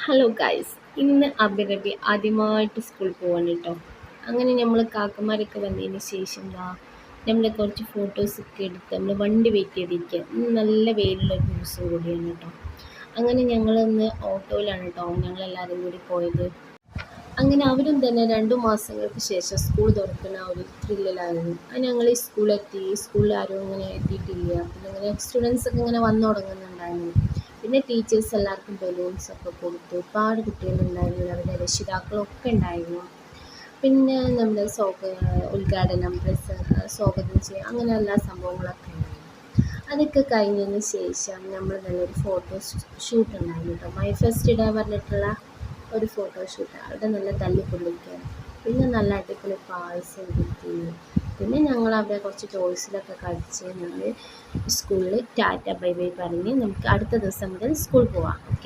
Hello guys ഇന്ന് അഭിരവി ആദ്യമായിട്ട് സ്കൂളിൽ പോവാണ് കേട്ടോ അങ്ങനെ നമ്മൾ കാക്കമാരൊക്കെ വന്നതിന് ശേഷം ദാ നമ്മൾ കുറച്ച് ഫോട്ടോസൊക്കെ എടുത്ത് നമ്മൾ വണ്ടി വെയിറ്റ് ചെയ്തിരിക്കുക നല്ല വെയിലുള്ള ഒരു ദിവസം കൂടിയാണ് കേട്ടോ അങ്ങനെ ഞങ്ങളിന്ന് ഓട്ടോയിലാണ് കേട്ടോ ഞങ്ങളെല്ലാവരും കൂടി പോയത്. അങ്ങനെ അവരും തന്നെ രണ്ടു മാസങ്ങൾക്ക് ശേഷം സ്കൂൾ തുറക്കുന്ന ഒരു ത്രില്ലിലായിരുന്നു അത് ഞങ്ങൾ ഈ സ്കൂളെത്തി സ്കൂളിൽ ആരും ഇങ്ങനെ എത്തിയിട്ടില്ല. പിന്നെ ഇങ്ങനെ സ്റ്റുഡൻസ് ഒക്കെ ഇങ്ങനെ വന്നു തുടങ്ങുന്നുണ്ടായിരുന്നു. പിന്നെ ടീച്ചേഴ്സ് എല്ലാവർക്കും ബലൂൺസ് ഒക്കെ കൊടുത്തു. ഒരുപാട് കുട്ടികളുണ്ടായിരുന്നു. അവരുടെ രക്ഷിതാക്കളൊക്കെ ഉണ്ടായിരുന്നു. പിന്നെ നമ്മുടെ സ്വാഗ ഉദ്ഘാടനം പ്രസ സ്വാഗതം ചെയ്യുക അങ്ങനെ എല്ലാ സംഭവങ്ങളൊക്കെ ഉണ്ടായിരുന്നു. അതൊക്കെ കഴിഞ്ഞതിന് ശേഷം നമ്മൾ നല്ലൊരു ഫോട്ടോ ഷൂട്ട് ഉണ്ടായിരുന്നു കേട്ടോ. മൈ ഫസ്റ്റ് ഡേ പറഞ്ഞിട്ടുള്ള ഒരു ഫോട്ടോ ഷൂട്ട് അവിടെ നല്ല തല്ലിപ്പൊള്ളിക്കുക പിന്നെ നല്ല അടിപൊളി പായസം കിട്ടി. പിന്നെ ഞങ്ങൾ അവിടെ കുറച്ച് ടോയ്സിലൊക്കെ കളിച്ച് ഞങ്ങൾ സ്കൂളിൽ ടാറ്റ ബൈ ബൈ പറഞ്ഞ് നമുക്ക് അടുത്ത ദിവസം മുതൽ സ്കൂൾ പോവാം.